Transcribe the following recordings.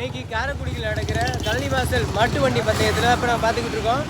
இன்னைக்கு காரைக்குடியில் நடக்கிற கல்லிவாசல் மாட்டு வண்டி பந்தயத்தில் இப்போ நம்ம பார்த்துக்கிட்டு இருக்கோம்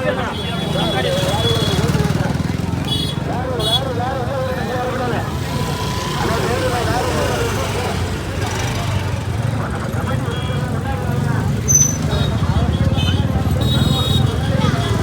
Lấy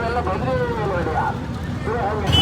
நல்ல பதினேழு விளையாடு